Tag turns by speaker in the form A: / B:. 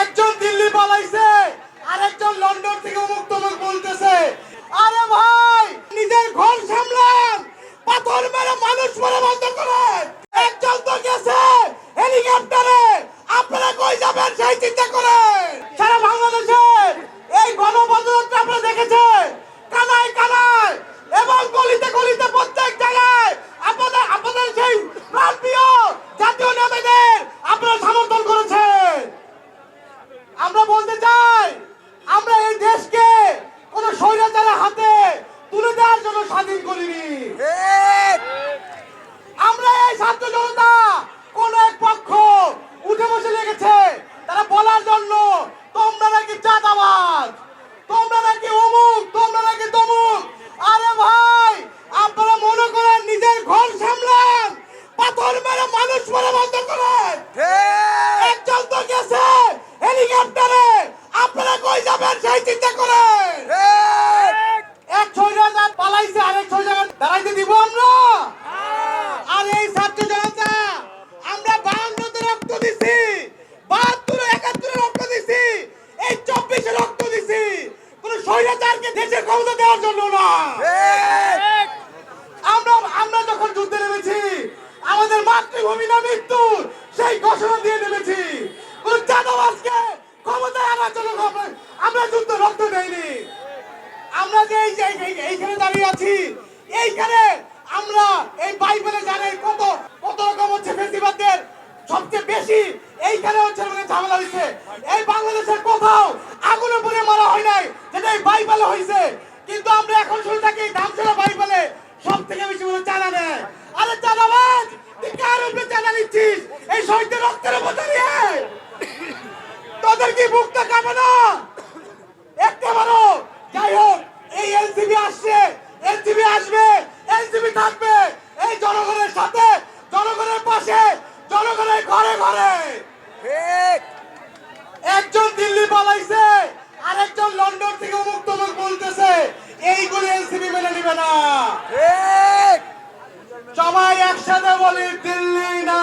A: একজন দিল্লি পালাইছে আরেকজন লন্ডন থেকে মুখ তমুক বলতেছে। আরে ভাই নিজের ঘর সামলান পাথর মেরে মানুষ মেরে বন্ধ করেন একজন তো গেছে হেলিকপ্টারে আপনারা কই যাবেন সেই চিন্তা করেন সারা বাংলাদেশে এই গণপদযাত্রা আপনারা দেখেছেন কানায় কানায় এবং গলিতে গলিতে প্রত্যেক জায়গায় আপনাদের আপনাদের সেই প্রান্তীয় জাতীয় নেতাদের আপনারা সমর্থন করেছেন আমরা বলতে চাই আমরা এই দেশকে কোন স্বৈরাচারের হাতে তুলে দেওয়ার জন্য স্বাধীন করিনি আমরা এই ছাত্র জনতা কোন এক পক্ষ উঠে বসে লেগেছে তারা বলার জন্য তোমরা নাকি চাঁদাবাজ তোমরা নাকি অমুক তোমরা নাকি তমুক আরে ভাই আপনারা মনে করেন নিজের ঘর সামলান পাথর মেরে বন্ধ করেন। একজন তো গেছে হেলিকপ্টারে। আপনারা কই যাবেন সেই চিন্তা করেন। এক ছয়জন পালাইছে আরেক ছয়জন দাঁড়াইতে দিব আমরা। আর এই ছাত্র জনতা আমরা বাহান্নতে রক্ত দিছি বাহাত্তর একাত্তরে রক্ত দিছি এই চব্বিশে রক্ত দিছি। কোন স্বৈরাচারকে দেশের ক্ষমতা দেওয়ার জন্য না। আমরা আমরা যখন যুদ্ধে নেমেছি মাতৃভূমি না মৃত্যু সেই ঘোষণা দিয়ে নেমেছি। চাঁদাবাজকে ক্ষমতায় আনার জন্য আমরা- যুদ্ধ রক্ত দেইনি। আমরা যে এই যে- এই- এইখানে দাঁড়িয়ে আছি, এইখানে আমরা এই বাইবেলে জানেন কত কত রকম হচ্ছে ফেসিবাদদের সবচেয়ে বেশি, এইখানে হচ্ছে মানে ঝামেলা হয়েছে এই বাংলাদেশের কোথাও আগুনে পুড়ে মারা হয় নাই, যেটা এই বাইবেলে হয়েছে কিন্তু আমরা এখন শুনে থাকি ধামছড়া বাইবেলে সব থেকে বেশি বলে চাঁদা নেয়। আরে চাঁদাবাজ তুই কার উপরে চাঁদা নিচ্ছিস? এই শহীদের রক্তের উপর দাঁড়িয়ে তোদের কি মুক্ত কামে না একেবারও যাই হোক এই এনসিবি আসছে এনসিবি আসবে এনসিবি থাকবে। এই জনগণের সাথে জনগণের পাশে জনগণের ঘরে ঘরে। একজন দিল্লি পালাইছে আরেকজন লন্ডন থেকে মুক্ত বলতেছে এইগুলো এনসিবি মেনে নিবে না। একসাথে বলি দিল্লি না